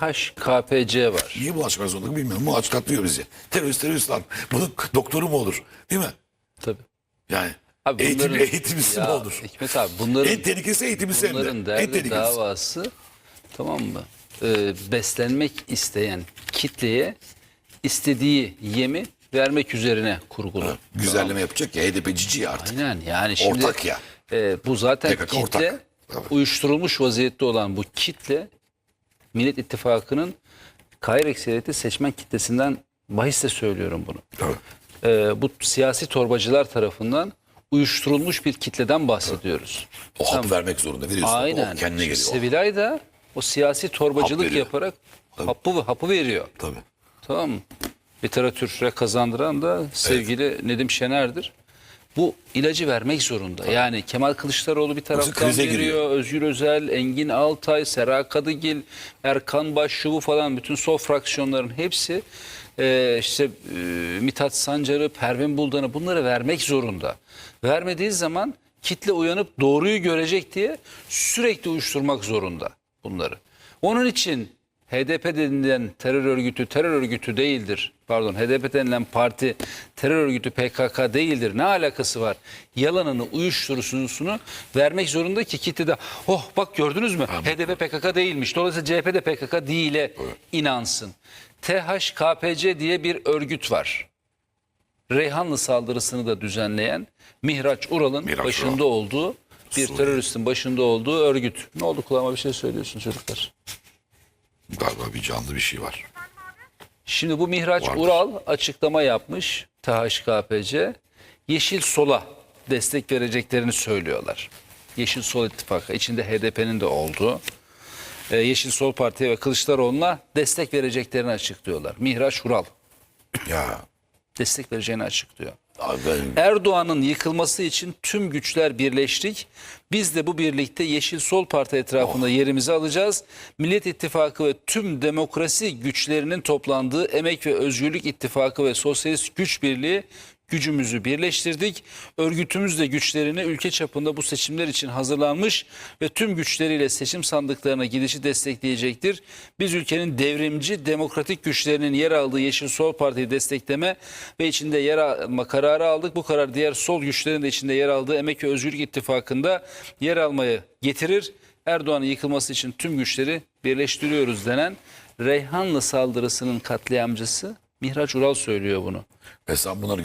HKPC var. Niye bu açıklar zorunda bilmiyorum. Bu açıklatlıyor bizi. Terörist terörist lan. Bunun doktoru mu olur? Değil mi? Tabii. Yani Abi eğitim, bunların- eğitimlisi mi olur? Hikmet abi bunların En tehlikesi eğitimlisi hem de. bunların derdi davası tamam mı? Ee, beslenmek isteyen kitleye istediği yemi vermek üzerine kurgulu. Güzelleme yapacak ya HDP cici ya artık. Aynen yani şimdi Ortak ya. e, bu zaten PKK kitle ortak. Tabii. uyuşturulmuş vaziyette olan bu kitle Millet İttifakı'nın gayri ekseriyeti seçmen kitlesinden bahisle söylüyorum bunu. Tabii. E, bu siyasi torbacılar tarafından uyuşturulmuş bir kitleden bahsediyoruz. O hapı vermek zorunda veriyorsun. Aynen. O kendine geliyor. Sevilay da o siyasi torbacılık veriyor. yaparak hapı hapı veriyor. Tabii. Tamam mı? Literatüre kazandıran da sevgili Nedim Şener'dir. Bu ilacı vermek zorunda. Yani Kemal Kılıçdaroğlu bir taraftan krize veriyor. giriyor. Özgür Özel, Engin Altay, Sera Kadıgil, Erkan Başşuvu falan bütün sol fraksiyonların hepsi e, işte e, Mithat Sancar'ı, Pervin Buldan'ı bunları vermek zorunda. Vermediği zaman kitle uyanıp doğruyu görecek diye sürekli uyuşturmak zorunda bunları. Onun için HDP denilen terör örgütü terör örgütü değildir. Pardon HDP denilen parti terör örgütü PKK değildir. Ne alakası var? Yalanını, uyuşturucusunu vermek zorunda ki kitle de oh bak gördünüz mü? HDP PKK değilmiş. Dolayısıyla CHP de PKK değile inansın. THKPC diye bir örgüt var. Reyhanlı saldırısını da düzenleyen Mihraç Ural'ın Mihraç başında Ural. olduğu bir Suriye. teröristin başında olduğu örgüt. Ne oldu kulağıma bir şey söylüyorsun çocuklar. Galiba bir canlı bir şey var. Şimdi bu Mihraç Vardır. Ural açıklama yapmış THKPC. Yeşil Sol'a destek vereceklerini söylüyorlar. Yeşil Sol ittifakı içinde HDP'nin de olduğu. e, Yeşil Sol Parti'ye ve Kılıçdaroğlu'na destek vereceklerini açıklıyorlar. Mihraç Ural Ya. destek vereceğini açıklıyor. Erdoğan'ın yıkılması için tüm güçler birleştik. Biz de bu birlikte Yeşil Sol Parti etrafında yerimizi alacağız. Millet İttifakı ve tüm demokrasi güçlerinin toplandığı Emek ve Özgürlük İttifakı ve Sosyalist Güç Birliği gücümüzü birleştirdik. Örgütümüz de güçlerini ülke çapında bu seçimler için hazırlanmış ve tüm güçleriyle seçim sandıklarına gidişi destekleyecektir. Biz ülkenin devrimci demokratik güçlerinin yer aldığı Yeşil Sol Parti'yi destekleme ve içinde yer alma kararı aldık. Bu karar diğer sol güçlerin de içinde yer aldığı Emek ve Özgürlük İttifakı'nda yer almayı getirir. Erdoğan'ın yıkılması için tüm güçleri birleştiriyoruz denen Reyhanlı saldırısının katliamcısı Mihraç Ural söylüyor bunu. ve sen bunları